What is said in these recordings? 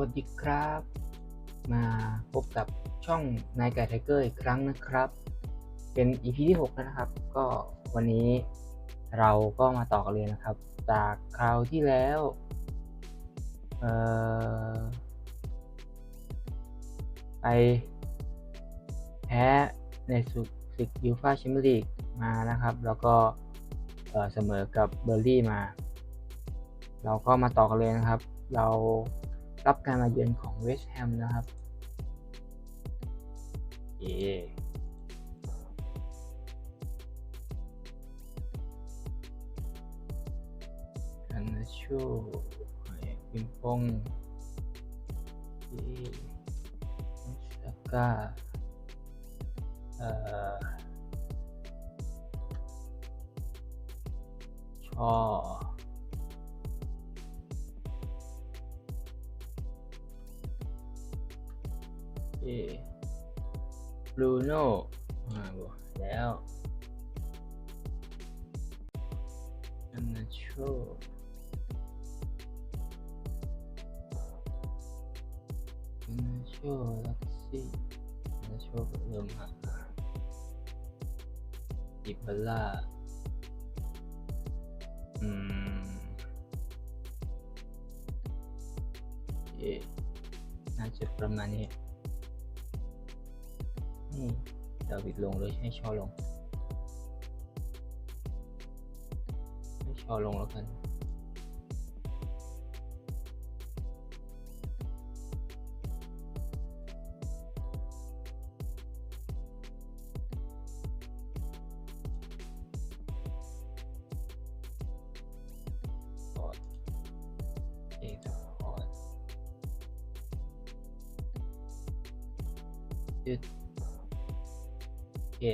วัสดีครับ มาพบกับช่องนายไก่ไทเกอร์อีกครั้งนะครับ เป็น EP ที่6แล้วนะครับ ก็วันนี้เราก็มาต่อกันเลยนะครับ จากคราวที่แล้วเอ่อไปแพ้ในสุศึกยูฟาแชมเปี้ยนลีกมานะครับ แล้วก็เอ่อเสมอกับเบอร์ลี่มา เราก็มาต่อกันเลยนะครับ เรา รับการมาเยือนของเวสต์แฮมนะครับเย่กันนะชูปิงปองเย่สกาเอ่อชอ อ นี่ดาวิดลงเลยให้ชอลง ให้ชอลงแล้วกัน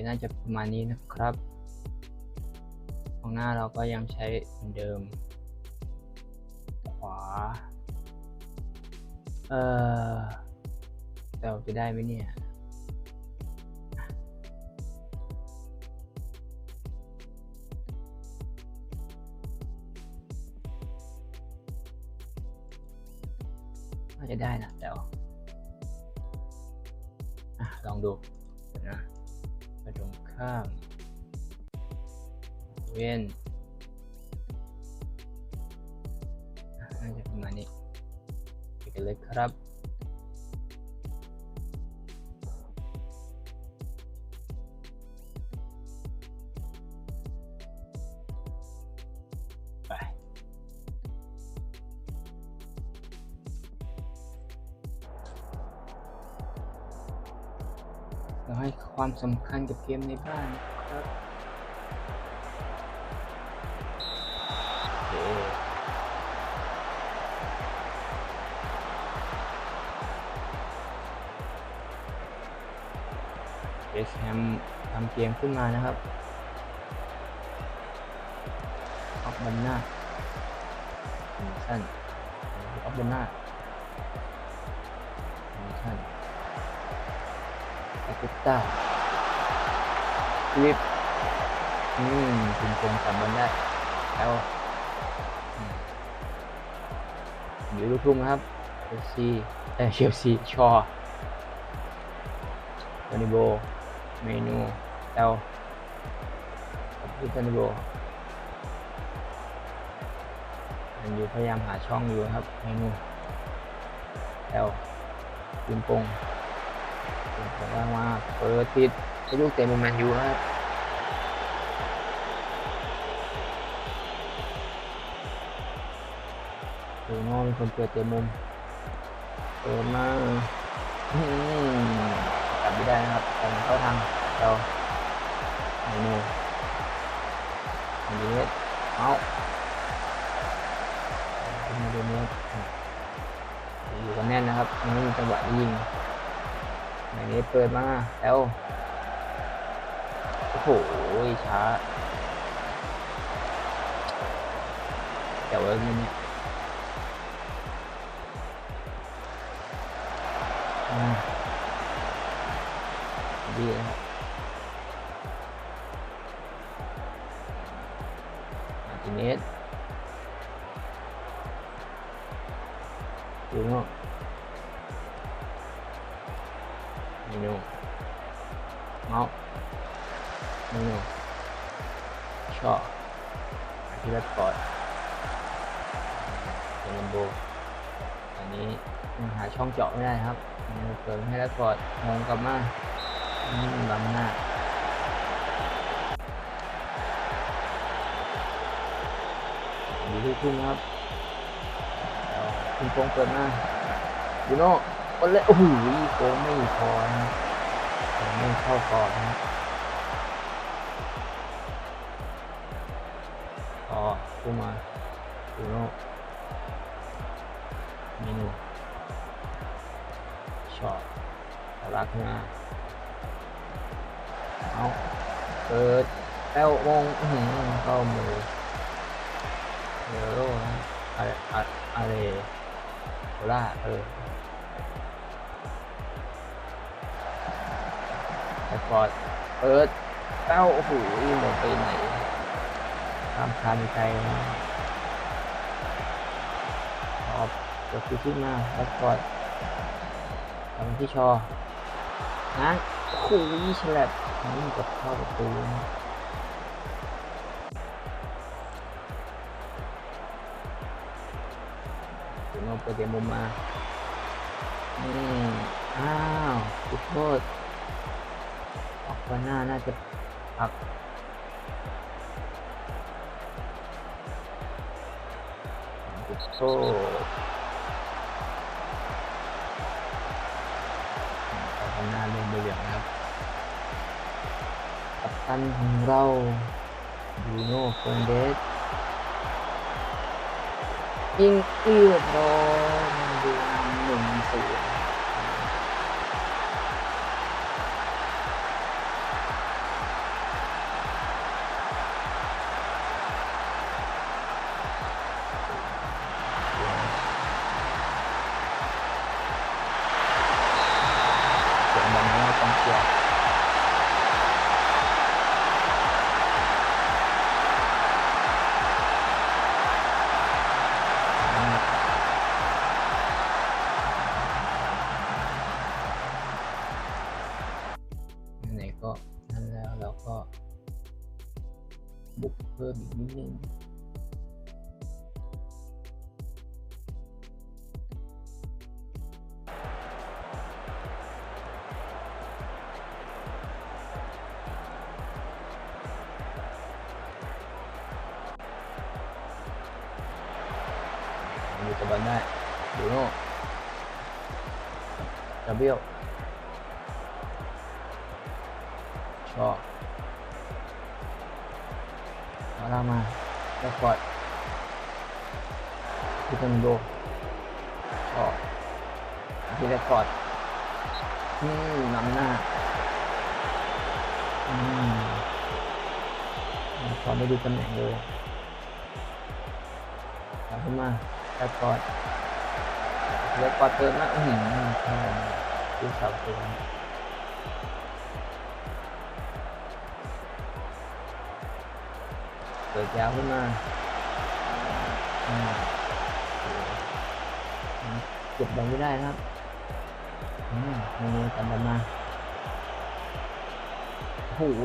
น่าจะประมาณนี้นะครับ ของหน้าเราก็ยังใช้เหมือนเดิม ขวา เอ่อแต่เราจะได้ไหมเนี่ยน่าจะได้นะแต่ว่าลองดูเดี๋ยวนะ ไปตรงข้ามเว้นน่าจะประมาณนี้ไปกันเลยครับ ความสำคัญกับเกมในบ้านครับโอเคเอสแฮมทำเกมขึ้นมานะครับออกบันหน้าสั้นออกบันหน้าสั้นอากุต้า ลิฟอืมถึงคงสามบอลได้แล้วอือยู่ลูกทุ่งครับเชลซีเอเชลซีชอตานิโบ เมนูเอลกับพี่ตานิโบมันอยู่พยายามหาช่องอยู่ครับ เมนูเอลยิงปงแต่ว่ามาเปิดติด ลูกเตะมุมแมนยูครับโดูโน่เป็นคนเปิดเตะมุมเปิดมาอืมกลับไม่ได้นะครับแต่เข้าทางเราเมนูอันนี้เอามาดูเนี้อยู่กันแน่นนะครับยังไม่จังหวะยิงอันนี้เปิดมาแล้ว โหช้าเดี๋ยวเอิร์เนี่ยดีนะ หาช่องเจาะไม่ได้ครับเปิดให้รัตฟอดมองกลับมาอืมล้ำหน้าดีลูกทุ่งครับคุณโค้งเปิดมายูโน่คนเลยโอ้โหโค้งไม่พอนะไม่เข้ากรอบนะ เอาเปิดแป้วงหือเข้ามือเออโลนะอะไรอะไรโคล่าเออไอฟอร์ดเปิดเต้าโอ้โหหมดไปไหนตามคานไกลนะออกกดขึ้นมาไอฟอร์ดทำที่ชอ นะโอ้โหฉลับนี่กับเข้าประตูนะถึงเอาไปเดมุมมาอืมอ้าวจุดโทษออกมาหน้าน่าจะพักจุดโทษ กัปตันของเราบูโน่เฟร์นเดสยิงเอือดโดน ชอบเอาล่ามาแล้วกดที่เป็นโดชอบที่ได้กอดอืมนำหน้าอืมขอไม่ดูตำแหน่งเลยกลับขึ้นมาแล้วกอดแล้วกอดเติมนะอืมเข้าดูเสาตัว ดยาวขึ้นมาอืมเก็บบอลไม่ได้นะครับอืมมีกันบอลมาโอ้โห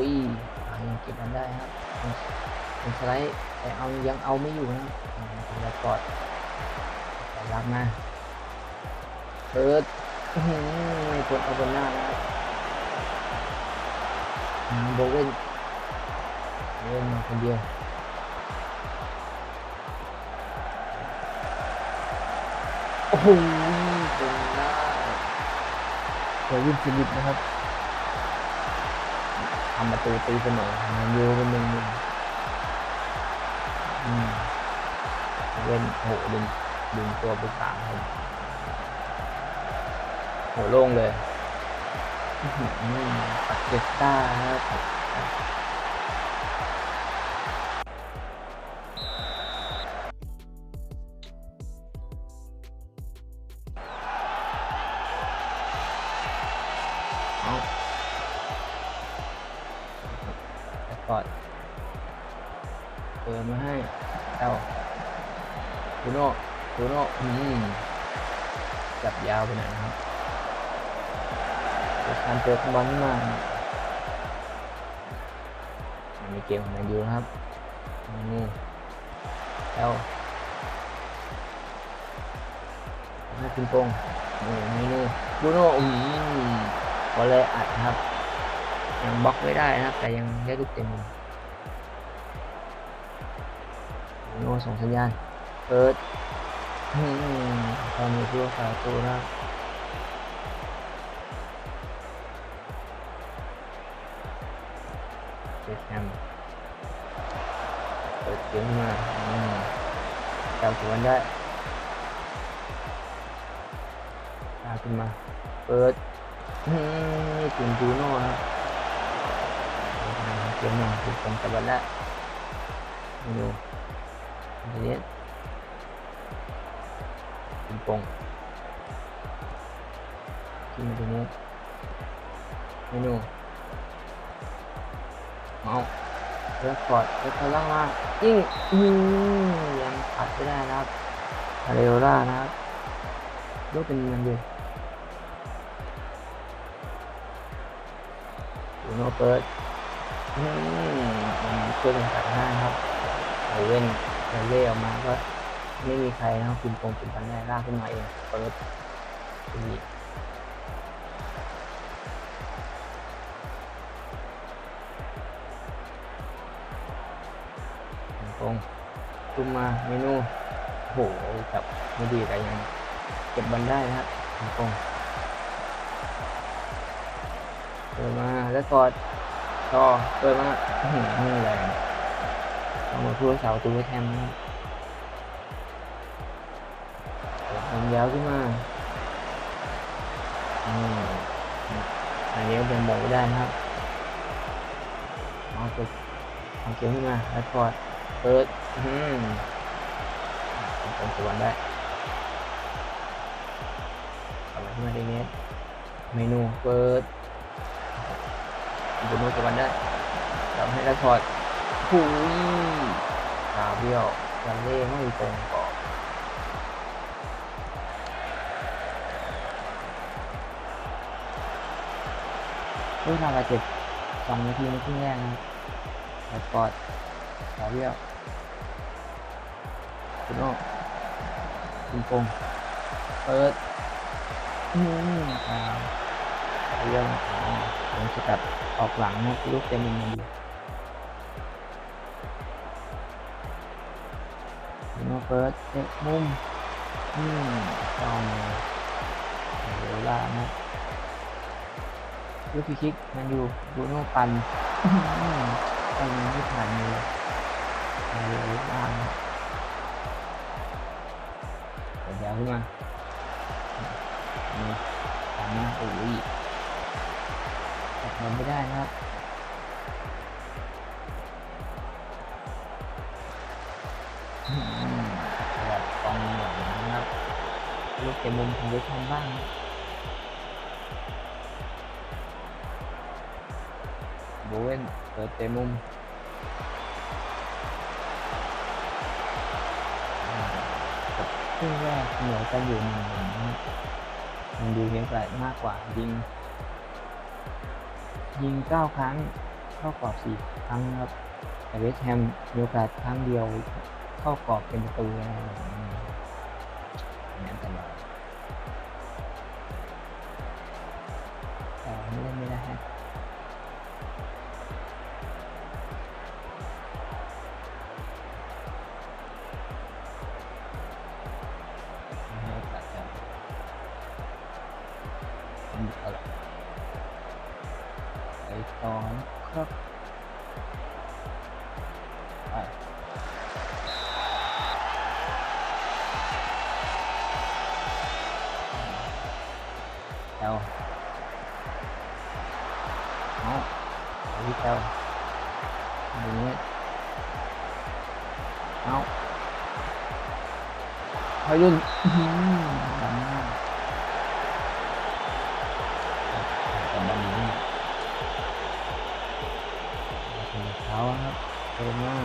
อ่ายังเก็บบอลได้ครับยังสไลด์แต่เอายังเอาไม่อยู่นะครับอืมแล้วกอดรับมาเปิดไม่ควรเอาบนหน้านะครับโบเวนเว่นมาคนเดียว โอ้โหเป็นหน้าเฮวินฟิลิปนะครับทำประตูตีเสมอแมนยูเป็นหนึ่งหนึ่งเล่นโหดึงดึงตัวไปสามคนโหโล่งเลยอื้อหือปัดเจสต้าครับ ปิดมาให้เต้าบูโน่บูโน่อืมจับยาวไปหน่อยนะครับการเจอบอลมามีเกมของแมนยูนะครับนี่แล้วน่ากินโปงนี่นี่นี่บูโน่อืมบอลเลยอัดครับ ยังบล็อกไม่ได้นะครับ แต่ยังได้ลูกเต็ม ส่งสัญญาณเปิดตอนนี้ผู้รักษาประตูนะเจสแฮมเปิดเกมมาจับสวนได้ตาขึ้นมา เปิดนี่ถึงบูโน่ครับเกมหน่อยถูกผมจับได้ไม่ดู ทีนี้ปิงปองที่มาตรงนี้เมนูเอาส์เลือกกดเลือกล่างล่างยิ่งยิงยังปัดไม่ได้นะครับคาเรโอล่านะครับลูกเป็นมันอยู่ดูโนเปิดอืมมันช่วยกันตัดหน้าครับโอเว่น เล่ออกมาก็ไม่มีใครนะครับคุณปงคุณปันแน่ลากขึ้นมาเองเปิดนี่ปงขึ้นมาเมนูโหจับไม่ดีแต่ยังเก็บบอลได้นะครับปงเปิดมาแล้วกอดต่อเปิดมาอื้อหือนี่แรง เอามาพูดเสาตัวแทมนะครับทำยาวขึ้นมาอืมอันนี้ก็เป็นบอกไม่ได้นะครับเอาตัวเอาเกมขึ้นมาแล้วกอดเปิดอืมผมสวนได้กลับมาขึ้นมาได้เนี้ยเมนูเปิดบุโนสวนได้ทำให้แล้วกอด หุยกาเบี้ยวยันเล่ไม่ตรงกรอบด้วยทางบาดเจ็บสองนาทีในครึ่งแรกนะครับแล้วกอดสาเบี้ยวคุณโอ้คุณปงเปิดอืมอ่าสาเบี้ยวอ่าผมจะตัดออกหลังนะลูกเต็มมุมมันอยู่ คุณโอ้เปิดเตะมุมอืมต้องเดี๋ยวล่านะลูกฟรีคิกแมันอยู่บูโน่ปันไปยังไม่ผ่านเลยมาเลยบ้างเดี๋ยวขึ้นมานี่ตามมาโอ้ยแต่มันไม่ได้นะครับ ลูกเตะมุมของเวทอมบ้างโบเวนเปิดเตะมุมกับครึ่งแรกเสมอกันอยู่หนึ่งหนึ่งนะครับมันดูเพียงแต่มากกว่ายิง ยิงเก้าครั้งเข้ากรอบสี่ครั้งครับแต่เวสแฮมมีโอกาสครั้งเดียวเข้ากรอบเป็นประตูนะครับ ไปที่เจ้าอย่างนี้เอาพายุนดำหน้าแต่บันนี้ถึงเท้าครับเติมหน้า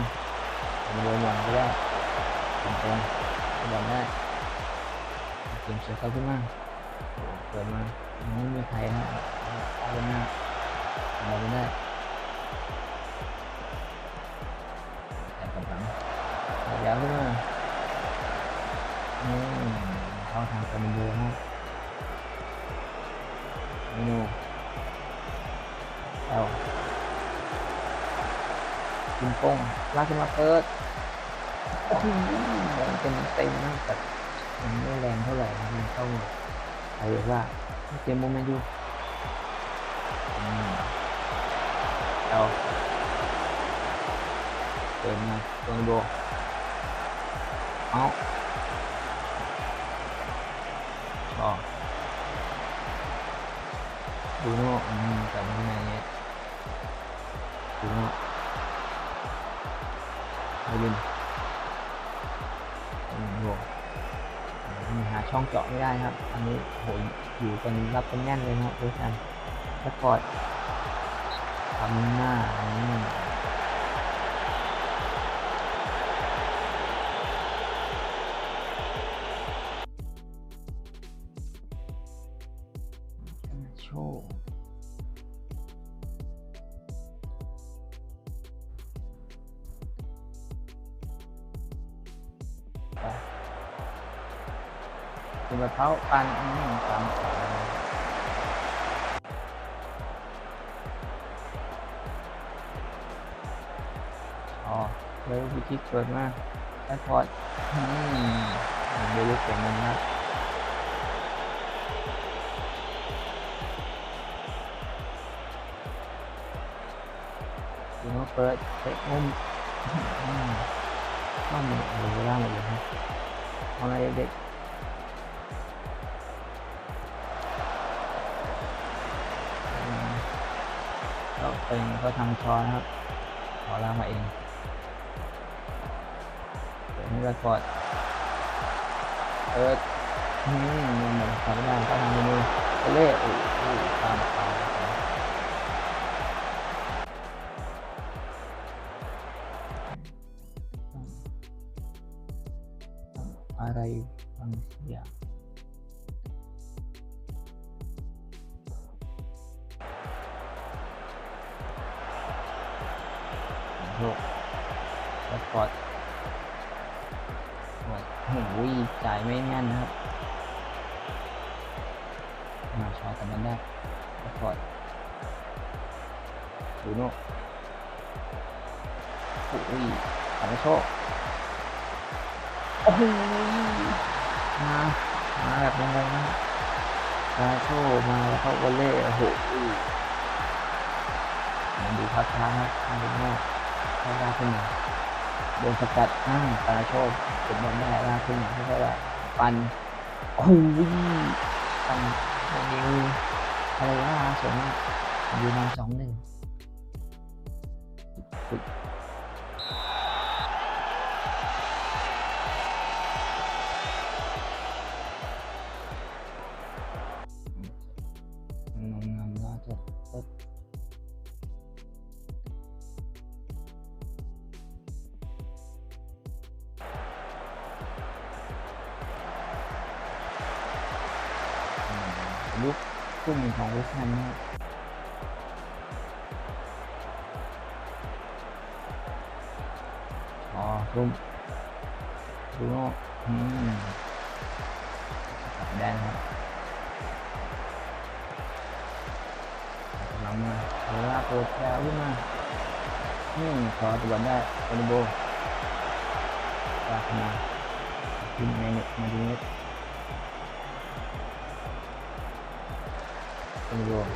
ผมโดนหลังก็ได้ตรงตรงๆบอลได้เกมเสียเข้าขึ้นมาเกิดมาไม่มีใครนะเอาเป็นหน้าเราไม่ได้ เดี๋ยวขึ้นมาอืมเข้าทางกำมือนะเมนูเอากินป้งลากขึ้นมาเปิดโอ้โหเต็มเต็มมากแต่มันไม่แรงเท่าไหร่นะมันเข้าไปว่าเตรียมโมเมนต์อยู่เอาเติมมาตัวโด เอาชอดูโน่แต่ไม่แม่เนี่ยดูโน่ไม่ลินอืมโหอืมหาช่องเจาะไม่ได้ครับ อันนี้โหอยู่กันรับกันแน่นเลยครับดูกันสปอตทำหน้า คือมะพร้าปันอืมสามสามอ๋อแล้ววิธีเกิดมาแอร์พอร์ตอืมเดี๋ยวเสียงมันนะดูว่าเปิดเช็คมุม อืมว่ามันเหลือเวลาหมดเลยครับเอาอะไงเด็กก็เป็นก็ทำช้อนครับ ขอล่ามาเองเดี๋ยวนี้ก็กดเอิร์ดอืมมันเหมือนทำไม่ได้ก็ทำเมนูเล่อู้อู้ตามตาม อะไรบางอย่างโลกแล้วกดกดโอ้ยจ่ายไม่แน่นนะครับ มาช็อตแต่มันได้แล้วกดดูโน่โอ้ยทำไม่โชคโอ้โห มามาแบบงงๆนะกาโชมาแล้วเขาวอลเล่โอ้โหดูพักช้าครับทางดูโน่ให้ลากขึ้นมาโดนสกัดอ้างตาโชคกดบอลได้ลากขึ้นมาไม่ใช่ว่าปันโอ้ยปันโมนิวอะไรวะสวยมากอยู่นำสองหนึ่ง ขึ้นในมาดีเน็ตเป็นรวม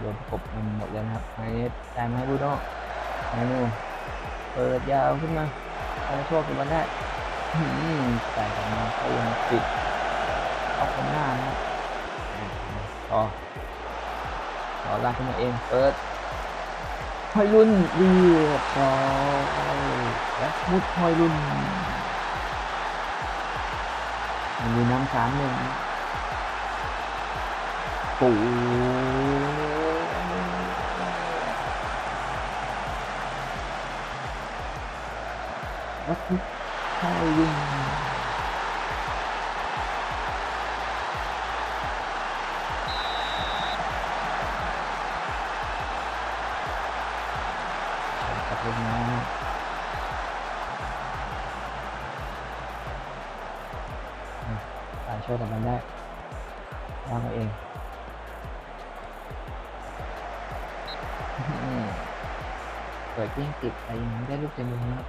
โดนประกบมันหมดเลยนะครับไอ้นี้จ่ายมาให้บูโน่ไอ้นูเปิดยาวขึ้นมาเอาโชคขึ้นมาได้อืมจ่ายกลับมาก็ยังติดออกข้างหน้านะครับต่อต่อลากขึ้นมาเองเปิด พอยรุ่นเรียบร้อยและมุดพอยรุ่นมันมีน้ำสามหนึ่งปูวัดทุกข้าวยิง คุณนะสาช่วยกับมันได้วางเองเปิดจิ้งติดไปยังได้ลูกเต็มมุมนะ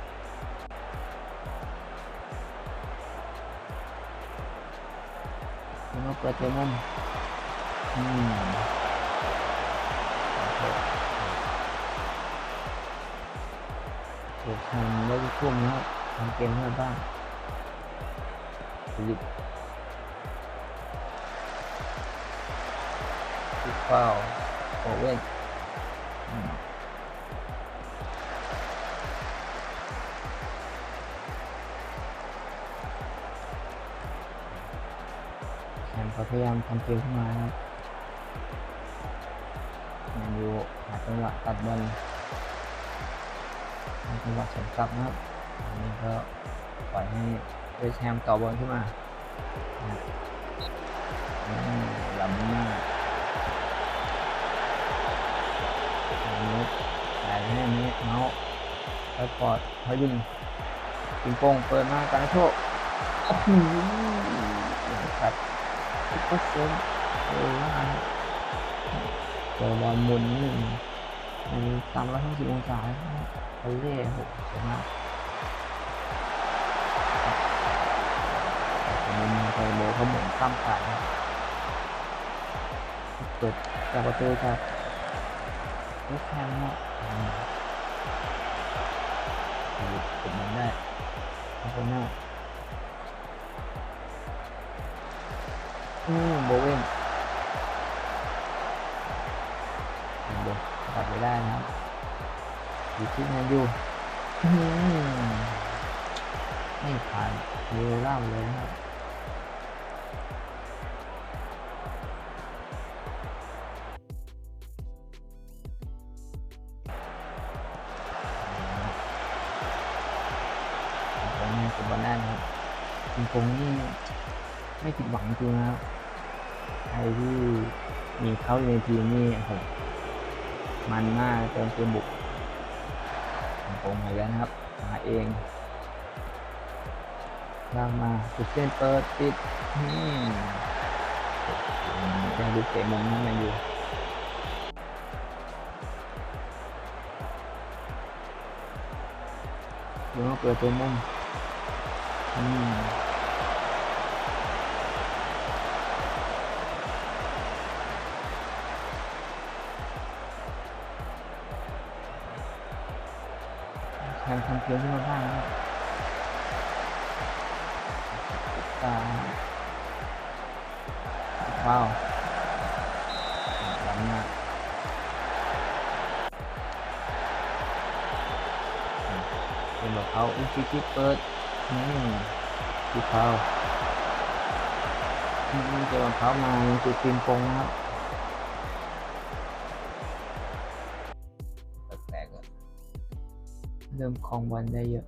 แล้วก็เปิต็มมุอืม ทำได้ทุกช่วงนะครับทำเกมให้บ้างฟิลิปฟิฟาวโอเว่นอืมแชมป์เขาพยายามทำเกมขึ้นมานะครับแมนยูหาจังหวะตัดบอลหา จังหวะสวนกลับนะครับอันนี้ก็ปล่อยให้เวสแฮมต่อบอลขึ้นมาล้ำหน้าอันนี้แต่ให้นี้เมาส์แล้วกอดพยุนปิงโป่งเปิดมาการโชคโอ้โหตัดซุปเปอร์เซนเออว่าเจอบอลมุนนึ่งมันสามร้อยห้าสิบองศา นะครับเล่หกสวยมากมุมไทโบเขาหมุนข้ามผ่านเปิดจากประตูจากเวสต์แฮมเนาะหยุดกดมันได้ข้างบนหน้าอืมโบเวนเดี๋ยวตัดไปได้นะครับ อยู่ที่แมนยูอืมไม่ผ่านเร็วล่ามเลยนะครับผมนี่ผมบอลได้นะครับจริงนี่ไม่ผิดหวังจริงนะครับใครที่มีเขาอยู่ในทีมนี่โอ้โหมันมากเติมเกมบุก ผมคงมาแล้วนะครับมาเองลากมาสุดเส้นเปิดปิดนี่ยังดูเตะมุมนั้นมันอยู่เดี๋ยวมาเปิดตัวมุมอืม แทนทำเกมขึ้นมาบ้างนะครับตาว้าวล้ำหน้าเป็นแบอกเขาอุ้ยชิชิเปิดอืมที่เขาอืมเจอของเขามายังติดฟิล์มโปงนะครับ ริ่มคลองบอลได้เยอะ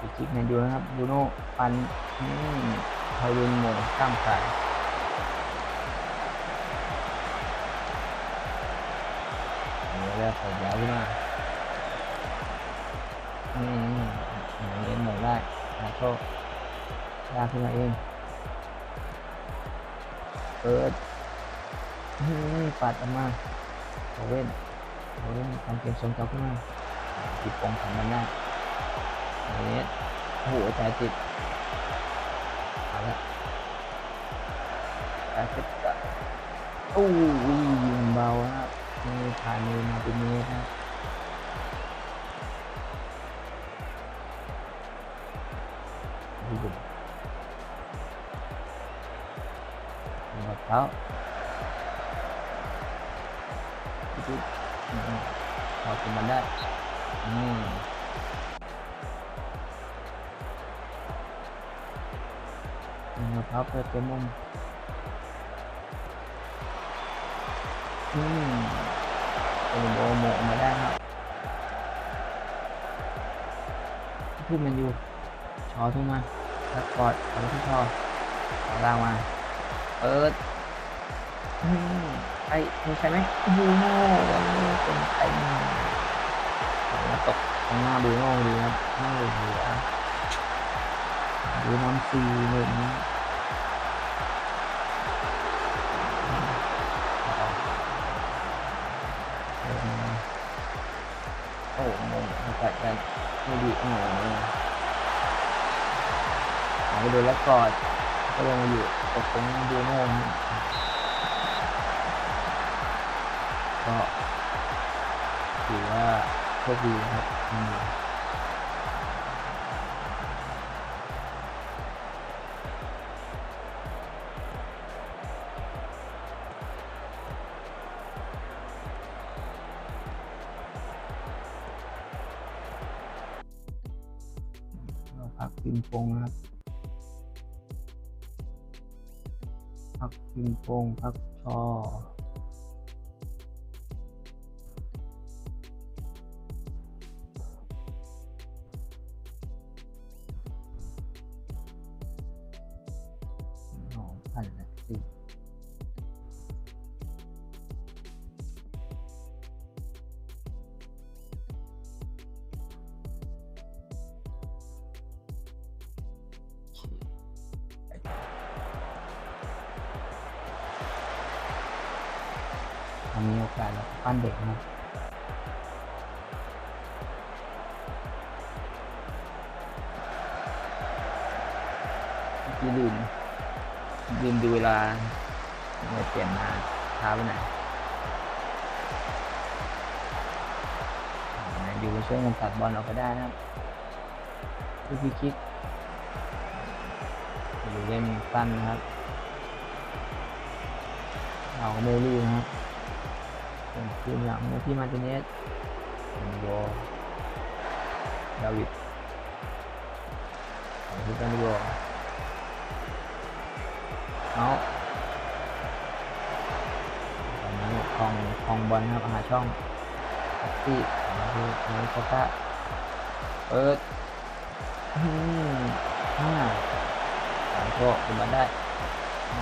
อีกคลิปหนึงดูนะครับบูโน่ปันนี่พายุนโม่ข้ามขาย ขึ้นมาเองเปิดปัดออกมาโอเว่นโอเว่นทำเกมทรงเก่าขึ้นมาติดปองของมันได้นี่โอ้โหใจติดเอาละแปดสิบก็โอ้ยยิงเบาครับนี่ผ่านมือมาเป็นเมตรครับ ยิงกับเขาจุมพอกินมันได้อืมมะพร้าวเปิดเต็มมุมอืมเป็นโบโมกมาได้ครับพูดมันอยู่ชอทุ่งมาแล้วกอดเอาที่ชอเอาล่างมาเปิด ไอ้มีใช่ไหมโอ้โหเป็นไอ้แล้วตกตรงหน้าบูโน่ดีครับหน้าเลือเหลือดูน้ำซีหนึ่งนะโอ้โหงงจัดกันไม่ดีโอ้โหหาไปโดนแล้วกอดก็ลงมาอยู่ตกตรงบูโน่ ก็ถือว่าโชคดีนะครับอืมเราพักพิมพ์โปงนะครับพักพิมพ์โปงพัก ทำมีโอกาสแล้วปั้นเด็กนะลืมลืมดูเวลาเลยเปลี่ยนมาช้าไปไหนอยู่ช่วยกันตัดบอลออกไปได้นะครับลูกฟรีคิกอยู่เล่นสั้นนะครับ เอาเมลี่นะครับ ทีมหลังที่มาร์ติเนสโยดาวิดของที่กันโยเอาตอนนี้คลองคลองบอลนะครับหาช่องอัตตี้คือเนโคต้าเปิดอืมห้าสามโทษขึ้นมาได้เอา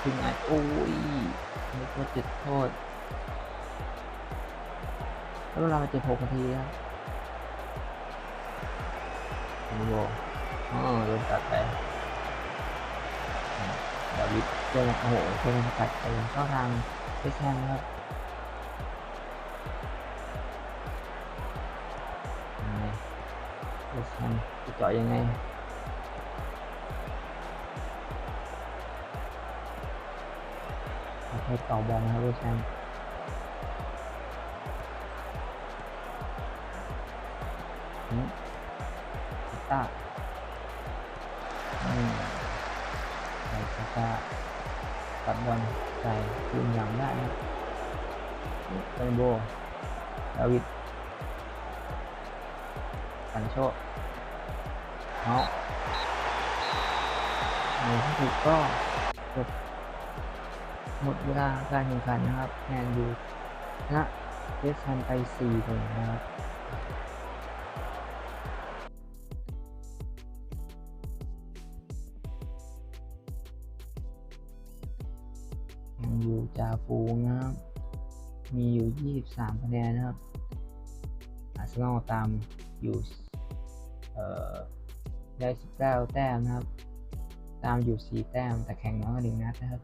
ขึ้นไงโอ้ยนึกว่าจุดโทษ แล้วเวลามาเจ็ดหกนาทีครับโอ้โหอ๋อโดนตัดไปดาวิดเจอโอ้โหเจอตัดไปเข้าทางเซแคมนะครับยังไงเซแคมจะเจาะยังไงประเภทต่อบอลนะครับเซแคม ใส่ก็ตัดบอลใส่ทีมหลังได้นะเรนโบดาวิดสันโชเอาในที่สุดก็จบหมดเวลาการแข่งขันนะครับแมนยูชนะเวสต์แฮมไป4หนึ่งนะครับ อยู่จ่าฝูงนะครับ มีอยู่ 23 คะแนนนะครับ อาร์เซนอลตามอยู่เอ่อได้ 19 แต้มนะครับ ตามอยู่ 4 แต้มแต่แข่งน้อยกว่าหนึ่งนัดนะครับ